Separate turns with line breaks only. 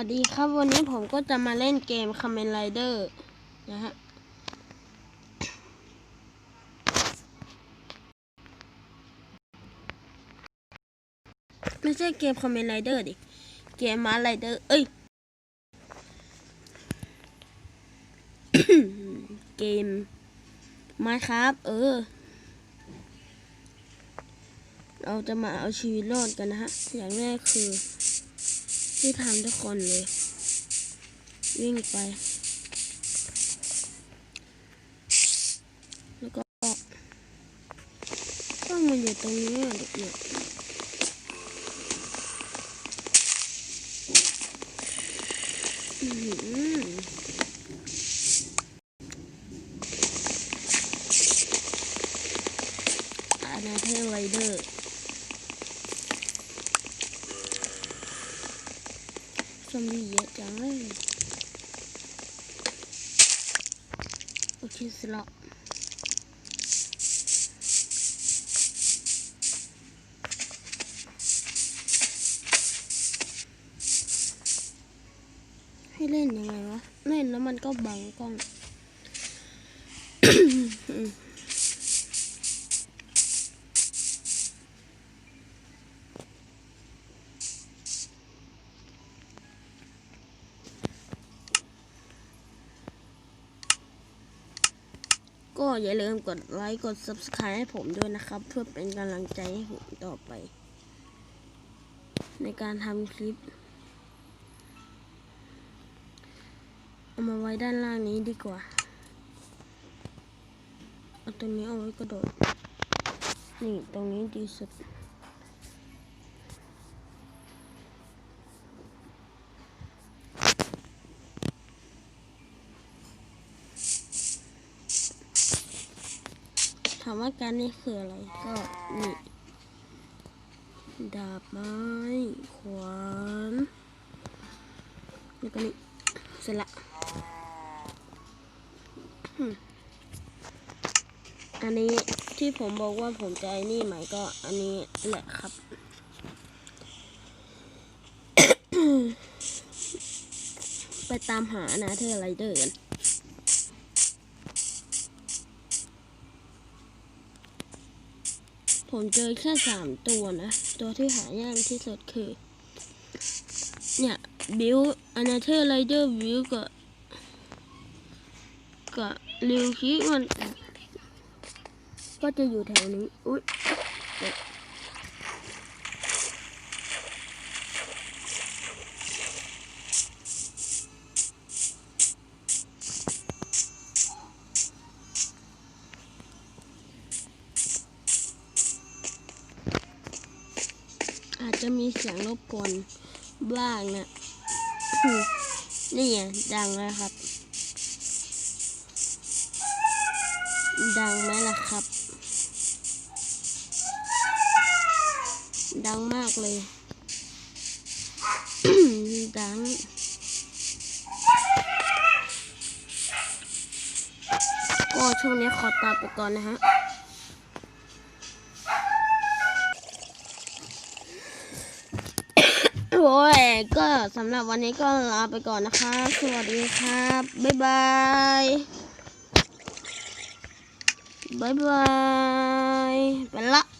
วัสดีครับวันนี้ผมก็จะมาเล่นเกม Kamen Rider นะฮะ ไม่ใช่เกม Kamen Rider ดิ เกมมา Rider เอ้ย เกมมาครับ เออ เราจะมาเอาชีวิตรอดกันนะฮะ อย่างแรกคือ ที่ทำทุกคนเลย วิ่งไป แล้วก็ต้องมันอยู่ตรงนี้เด็กเนี่ยอื้อนาเธอร์ไรเดอร์ อมบี้เยอะจังเลยโอเคสละให้เล่นยังไงวะ เล่นแล้วมันก็บังกล้อง ก็อย่าลืมกดไลค์กด subscribe ให้ผมด้วยนะครับ เพื่อเป็นกำลังใจให้ผมต่อไป ในการทำคลิป เอามาไว้ด้านล่างนี้ดีกว่า เอาตรงนี้เอาไว้กระโดด นี่ตรงนี้ดีสุดามว่าการนี้คืออะไรก็นี่ดาบไม้ขวานแล้วก็นี่เสร็จละอันนี้ที่ผมบอกว่าผมจะไอ้นี่ใหมก็อันนี้แหละครับ ไปตามหานะเธอไรเดอร์กัน ผมเจอแค่สามตัวนะ ตัวที่หายากที่สุดคือ เนี่ยบิวอนาเธอร์ไรเดอร์บิวกับกับริวคิมัน ก็จะอยู่แถวนี้ อุ๊ย จะมีเสียงรบกวนบ้างนะนี่ไงดังแล้วครับ ดังไหมล่ะครับ ดังมากเลย ดังก็ช่วงนี้ขอตาไปก่อนนะฮะ โอ้ยก็สำหรับวันนี้ก็ลาไปก่อนนะคะสวัสดีครับ บ๊ายบาย บ๊ายบาย ไปละ